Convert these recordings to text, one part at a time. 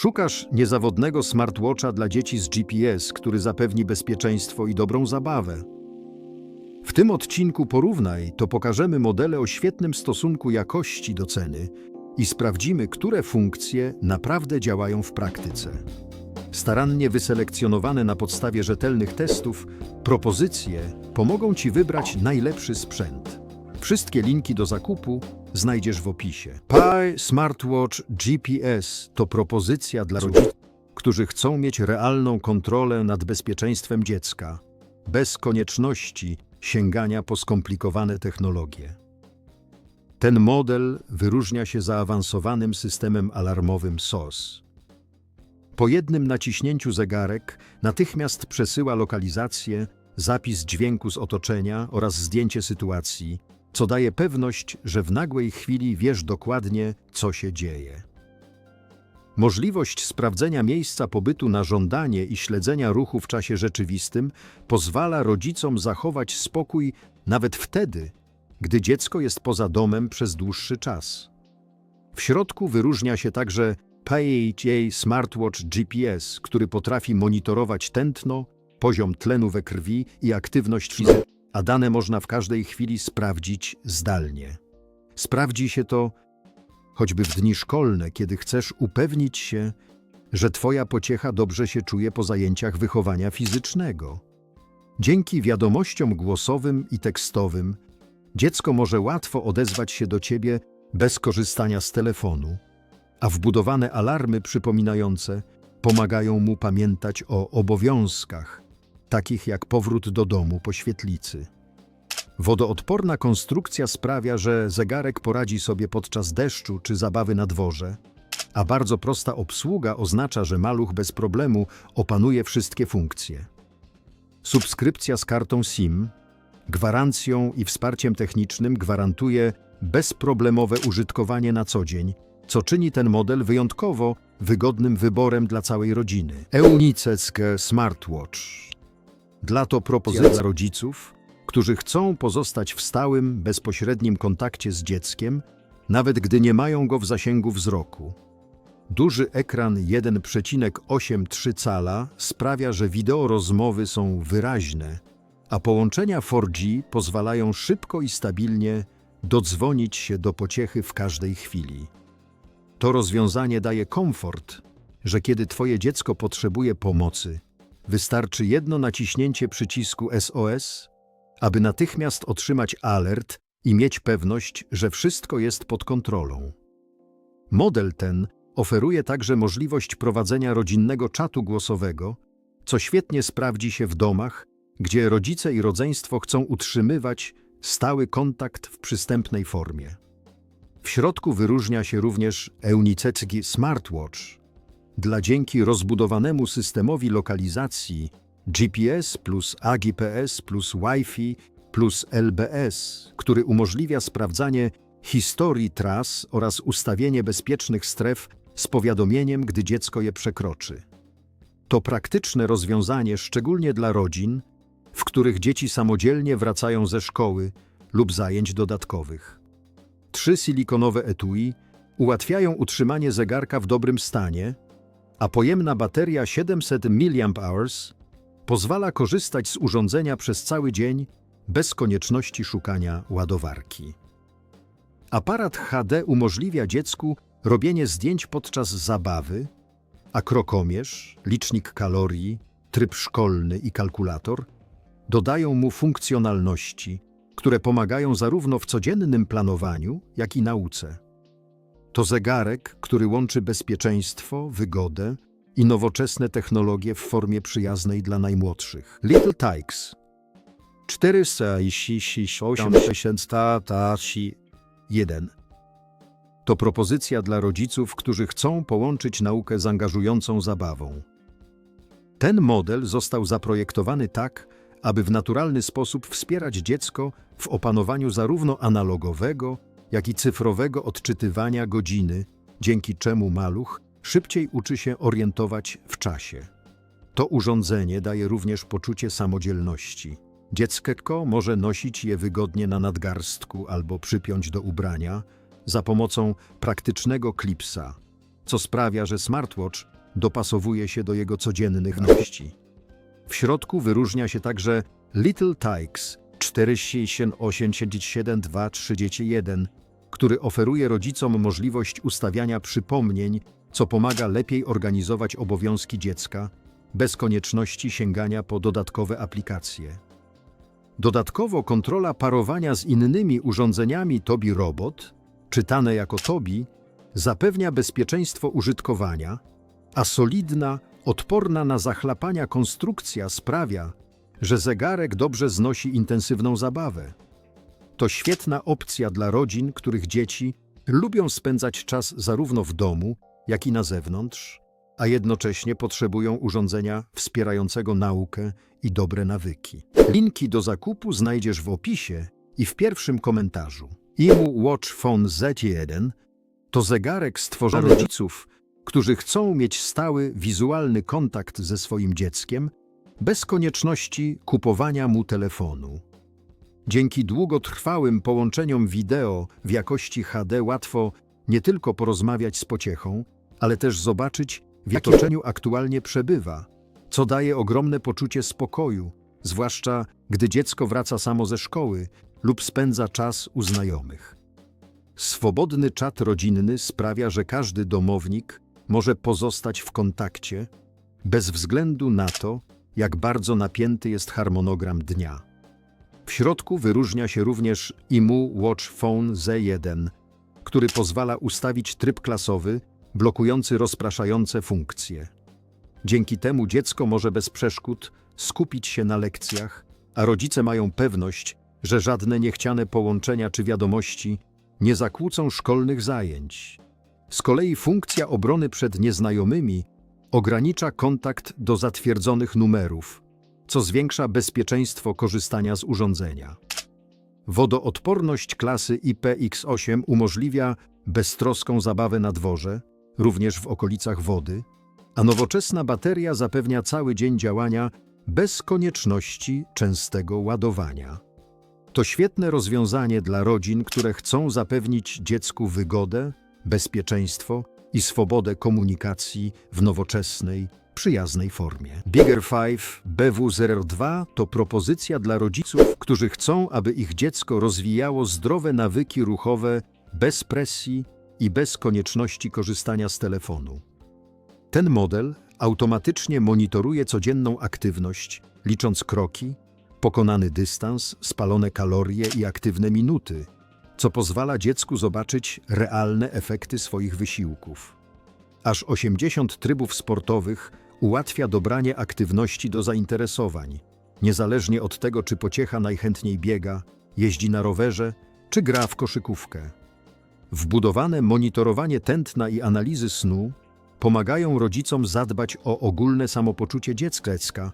Szukasz niezawodnego smartwatcha dla dzieci z GPS, który zapewni bezpieczeństwo i dobrą zabawę. W tym odcinku porównaj, to pokażemy modele o świetnym stosunku jakości do ceny i sprawdzimy, które funkcje naprawdę działają w praktyce. Starannie wyselekcjonowane na podstawie rzetelnych testów, propozycje pomogą Ci wybrać najlepszy sprzęt. Wszystkie linki do zakupu znajdziesz w opisie. Pi Smartwatch GPS to propozycja dla rodziców, którzy chcą mieć realną kontrolę nad bezpieczeństwem dziecka, bez konieczności sięgania po skomplikowane technologie. Ten model wyróżnia się zaawansowanym systemem alarmowym SOS. Po jednym naciśnięciu zegarek natychmiast przesyła lokalizację, zapis dźwięku z otoczenia oraz zdjęcie sytuacji, co daje pewność, że w nagłej chwili wiesz dokładnie, co się dzieje. Możliwość sprawdzenia miejsca pobytu na żądanie i śledzenia ruchu w czasie rzeczywistym pozwala rodzicom zachować spokój nawet wtedy, gdy dziecko jest poza domem przez dłuższy czas. W środku wyróżnia się także PHA Smartwatch GPS, który potrafi monitorować tętno, poziom tlenu we krwi i aktywność fizyczną, a dane można w każdej chwili sprawdzić zdalnie. Sprawdzi się to choćby w dni szkolne, kiedy chcesz upewnić się, że Twoja pociecha dobrze się czuje po zajęciach wychowania fizycznego. Dzięki wiadomościom głosowym i tekstowym dziecko może łatwo odezwać się do Ciebie bez korzystania z telefonu, a wbudowane alarmy przypominające pomagają mu pamiętać o obowiązkach, takich jak powrót do domu po świetlicy. Wodoodporna konstrukcja sprawia, że zegarek poradzi sobie podczas deszczu czy zabawy na dworze, a bardzo prosta obsługa oznacza, że maluch bez problemu opanuje wszystkie funkcje. Subskrypcja z kartą SIM, gwarancją i wsparciem technicznym gwarantuje bezproblemowe użytkowanie na co dzień, co czyni ten model wyjątkowo wygodnym wyborem dla całej rodziny. Eunicecke Smartwatch. Dla to propozycja rodziców, którzy chcą pozostać w stałym, bezpośrednim kontakcie z dzieckiem, nawet gdy nie mają go w zasięgu wzroku. Duży ekran 1,83 cala sprawia, że wideo rozmowy są wyraźne, a połączenia 4G pozwalają szybko i stabilnie dodzwonić się do pociechy w każdej chwili. To rozwiązanie daje komfort, że kiedy Twoje dziecko potrzebuje pomocy, wystarczy jedno naciśnięcie przycisku SOS, aby natychmiast otrzymać alert i mieć pewność, że wszystko jest pod kontrolą. Model ten oferuje także możliwość prowadzenia rodzinnego czatu głosowego, co świetnie sprawdzi się w domach, gdzie rodzice i rodzeństwo chcą utrzymywać stały kontakt w przystępnej formie. W środku wyróżnia się również Eunicecki Smartwatch. Dla dzięki rozbudowanemu systemowi lokalizacji GPS plus AGPS plus Wi-Fi plus LBS, który umożliwia sprawdzanie historii tras oraz ustawienie bezpiecznych stref z powiadomieniem, gdy dziecko je przekroczy. To praktyczne rozwiązanie szczególnie dla rodzin, w których dzieci samodzielnie wracają ze szkoły lub zajęć dodatkowych. Trzy silikonowe etui ułatwiają utrzymanie zegarka w dobrym stanie, a pojemna bateria 700 mAh pozwala korzystać z urządzenia przez cały dzień bez konieczności szukania ładowarki. Aparat HD umożliwia dziecku robienie zdjęć podczas zabawy, a krokomierz, licznik kalorii, tryb szkolny i kalkulator dodają mu funkcjonalności, które pomagają zarówno w codziennym planowaniu, jak i nauce. To zegarek, który łączy bezpieczeństwo, wygodę i nowoczesne technologie w formie przyjaznej dla najmłodszych. Little Tykes 468 to propozycja dla rodziców, którzy chcą połączyć naukę z angażującą zabawą. Ten model został zaprojektowany tak, aby w naturalny sposób wspierać dziecko w opanowaniu zarówno analogowego, jak i cyfrowego odczytywania godziny, dzięki czemu maluch szybciej uczy się orientować w czasie. To urządzenie daje również poczucie samodzielności. Dziecko może nosić je wygodnie na nadgarstku albo przypiąć do ubrania za pomocą praktycznego klipsa, co sprawia, że smartwatch dopasowuje się do jego codziennych ności. W środku wyróżnia się także Little Tikes 4687231, który oferuje rodzicom możliwość ustawiania przypomnień, co pomaga lepiej organizować obowiązki dziecka, bez konieczności sięgania po dodatkowe aplikacje. Dodatkowo kontrola parowania z innymi urządzeniami Tobi Robot, czytane jako Tobi, zapewnia bezpieczeństwo użytkowania, a solidna, odporna na zachlapania konstrukcja sprawia, że zegarek dobrze znosi intensywną zabawę. To świetna opcja dla rodzin, których dzieci lubią spędzać czas zarówno w domu, jak i na zewnątrz, a jednocześnie potrzebują urządzenia wspierającego naukę i dobre nawyki. Linki do zakupu znajdziesz w opisie i w pierwszym komentarzu. IMU Watch Phone Z1 to zegarek stworzony rodziców, którzy chcą mieć stały wizualny kontakt ze swoim dzieckiem bez konieczności kupowania mu telefonu. Dzięki długotrwałym połączeniom wideo w jakości HD łatwo nie tylko porozmawiać z pociechą, ale też zobaczyć, w jakim otoczeniu aktualnie przebywa, co daje ogromne poczucie spokoju, zwłaszcza gdy dziecko wraca samo ze szkoły lub spędza czas u znajomych. Swobodny czat rodzinny sprawia, że każdy domownik może pozostać w kontakcie bez względu na to, jak bardzo napięty jest harmonogram dnia. W środku wyróżnia się również IMU Watch Phone Z1, który pozwala ustawić tryb klasowy blokujący rozpraszające funkcje. Dzięki temu dziecko może bez przeszkód skupić się na lekcjach, a rodzice mają pewność, że żadne niechciane połączenia czy wiadomości nie zakłócą szkolnych zajęć. Z kolei funkcja obrony przed nieznajomymi ogranicza kontakt do zatwierdzonych numerów, co zwiększa bezpieczeństwo korzystania z urządzenia. Wodoodporność klasy IPX8 umożliwia beztroską zabawę na dworze, również w okolicach wody, a nowoczesna bateria zapewnia cały dzień działania bez konieczności częstego ładowania. To świetne rozwiązanie dla rodzin, które chcą zapewnić dziecku wygodę, bezpieczeństwo i swobodę komunikacji w nowoczesnej, przyjaznej formie. Bigger 5 BW02 to propozycja dla rodziców, którzy chcą, aby ich dziecko rozwijało zdrowe nawyki ruchowe bez presji i bez konieczności korzystania z telefonu. Ten model automatycznie monitoruje codzienną aktywność, licząc kroki, pokonany dystans, spalone kalorie i aktywne minuty, co pozwala dziecku zobaczyć realne efekty swoich wysiłków. Aż 80 trybów sportowych ułatwia dobranie aktywności do zainteresowań, niezależnie od tego, czy pociecha najchętniej biega, jeździ na rowerze, czy gra w koszykówkę. Wbudowane monitorowanie tętna i analizy snu pomagają rodzicom zadbać o ogólne samopoczucie dziecka,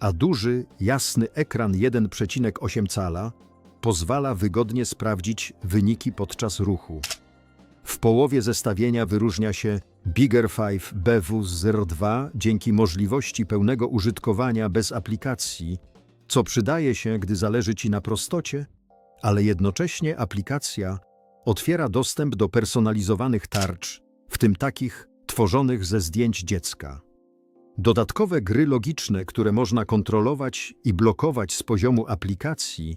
a duży, jasny ekran 1,8 cala pozwala wygodnie sprawdzić wyniki podczas ruchu. W połowie zestawienia wyróżnia się Bigger 5 BW02 dzięki możliwości pełnego użytkowania bez aplikacji, co przydaje się, gdy zależy Ci na prostocie, ale jednocześnie aplikacja otwiera dostęp do personalizowanych tarcz, w tym takich tworzonych ze zdjęć dziecka. Dodatkowe gry logiczne, które można kontrolować i blokować z poziomu aplikacji,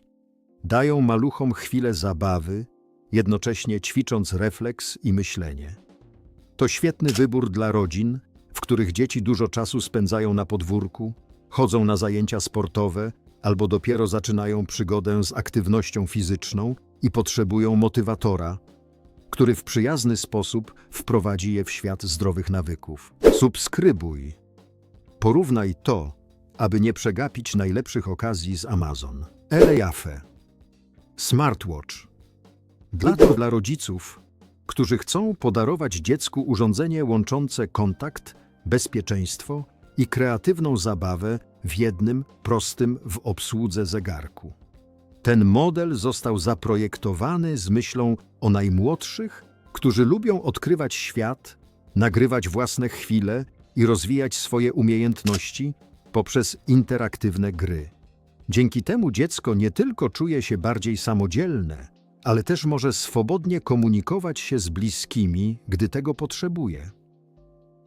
dają maluchom chwilę zabawy, jednocześnie ćwicząc refleks i myślenie. To świetny wybór dla rodzin, w których dzieci dużo czasu spędzają na podwórku, chodzą na zajęcia sportowe albo dopiero zaczynają przygodę z aktywnością fizyczną i potrzebują motywatora, który w przyjazny sposób wprowadzi je w świat zdrowych nawyków. Subskrybuj. Porównaj to, aby nie przegapić najlepszych okazji z Amazon. Elejafe. Smartwatch. Dla to dla rodziców, którzy chcą podarować dziecku urządzenie łączące kontakt, bezpieczeństwo i kreatywną zabawę w jednym, prostym w obsłudze zegarku. Ten model został zaprojektowany z myślą o najmłodszych, którzy lubią odkrywać świat, nagrywać własne chwile i rozwijać swoje umiejętności poprzez interaktywne gry. Dzięki temu dziecko nie tylko czuje się bardziej samodzielne, ale też może swobodnie komunikować się z bliskimi, gdy tego potrzebuje.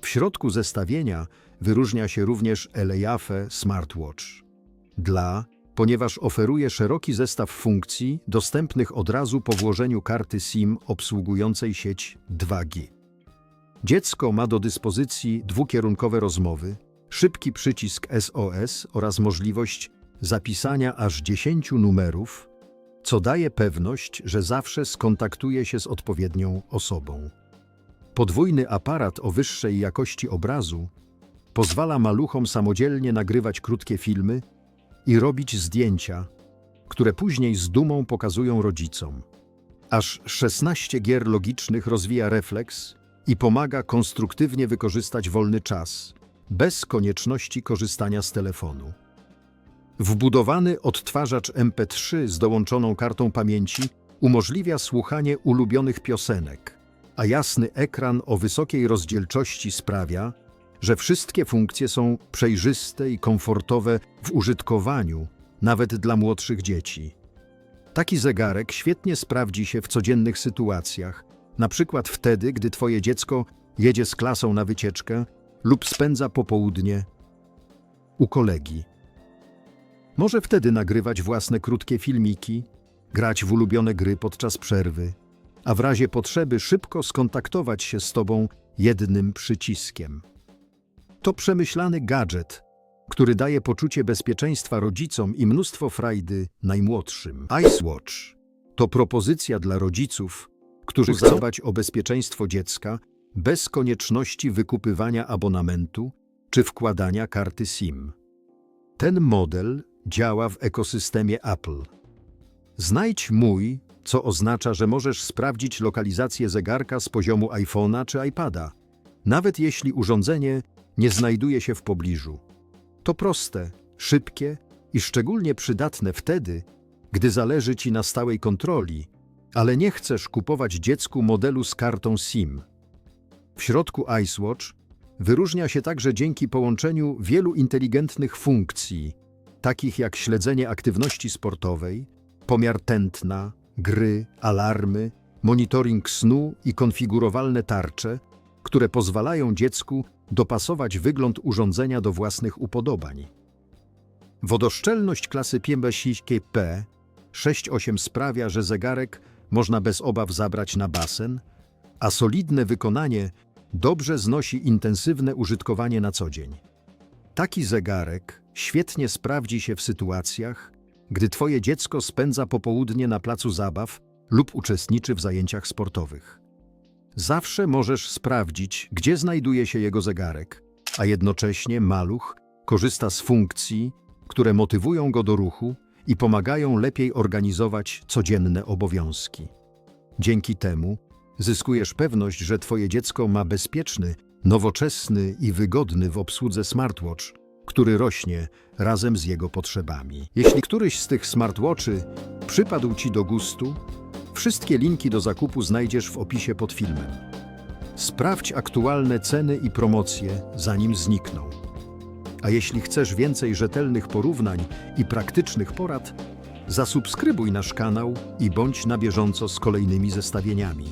W środku zestawienia wyróżnia się również Elejafe Smartwatch. Dla, ponieważ oferuje szeroki zestaw funkcji dostępnych od razu po włożeniu karty SIM obsługującej sieć 2G. Dziecko ma do dyspozycji dwukierunkowe rozmowy, szybki przycisk SOS oraz możliwość zapisania aż 10 numerów, co daje pewność, że zawsze skontaktuje się z odpowiednią osobą. Podwójny aparat o wyższej jakości obrazu pozwala maluchom samodzielnie nagrywać krótkie filmy i robić zdjęcia, które później z dumą pokazują rodzicom. Aż 16 gier logicznych rozwija refleks i pomaga konstruktywnie wykorzystać wolny czas, bez konieczności korzystania z telefonu. Wbudowany odtwarzacz MP3 z dołączoną kartą pamięci umożliwia słuchanie ulubionych piosenek, a jasny ekran o wysokiej rozdzielczości sprawia, że wszystkie funkcje są przejrzyste i komfortowe w użytkowaniu, nawet dla młodszych dzieci. Taki zegarek świetnie sprawdzi się w codziennych sytuacjach, na przykład wtedy, gdy Twoje dziecko jedzie z klasą na wycieczkę lub spędza popołudnie u kolegi. Może wtedy nagrywać własne krótkie filmiki, grać w ulubione gry podczas przerwy, a w razie potrzeby szybko skontaktować się z Tobą jednym przyciskiem. To przemyślany gadżet, który daje poczucie bezpieczeństwa rodzicom i mnóstwo frajdy najmłodszym. IceWatch to propozycja dla rodziców, którzy chcą zadbać o bezpieczeństwo dziecka bez konieczności wykupywania abonamentu czy wkładania karty SIM. Ten model działa w ekosystemie Apple. Znajdź mój, co oznacza, że możesz sprawdzić lokalizację zegarka z poziomu iPhone'a czy iPada, nawet jeśli urządzenie nie znajduje się w pobliżu. To proste, szybkie i szczególnie przydatne wtedy, gdy zależy Ci na stałej kontroli, ale nie chcesz kupować dziecku modelu z kartą SIM. W środku IceWatch wyróżnia się także dzięki połączeniu wielu inteligentnych funkcji, takich jak śledzenie aktywności sportowej, pomiar tętna, gry, alarmy, monitoring snu i konfigurowalne tarcze, które pozwalają dziecku dopasować wygląd urządzenia do własnych upodobań. Wodoszczelność klasy P 6.8 sprawia, że zegarek można bez obaw zabrać na basen, a solidne wykonanie dobrze znosi intensywne użytkowanie na co dzień. Taki zegarek świetnie sprawdzi się w sytuacjach, gdy Twoje dziecko spędza popołudnie na placu zabaw lub uczestniczy w zajęciach sportowych. Zawsze możesz sprawdzić, gdzie znajduje się jego zegarek, a jednocześnie maluch korzysta z funkcji, które motywują go do ruchu i pomagają lepiej organizować codzienne obowiązki. Dzięki temu zyskujesz pewność, że Twoje dziecko ma bezpieczny, nowoczesny i wygodny w obsłudze smartwatch, który rośnie razem z jego potrzebami. Jeśli któryś z tych smartwatchy przypadł Ci do gustu, wszystkie linki do zakupu znajdziesz w opisie pod filmem. Sprawdź aktualne ceny i promocje, zanim znikną. A jeśli chcesz więcej rzetelnych porównań i praktycznych porad, zasubskrybuj nasz kanał i bądź na bieżąco z kolejnymi zestawieniami.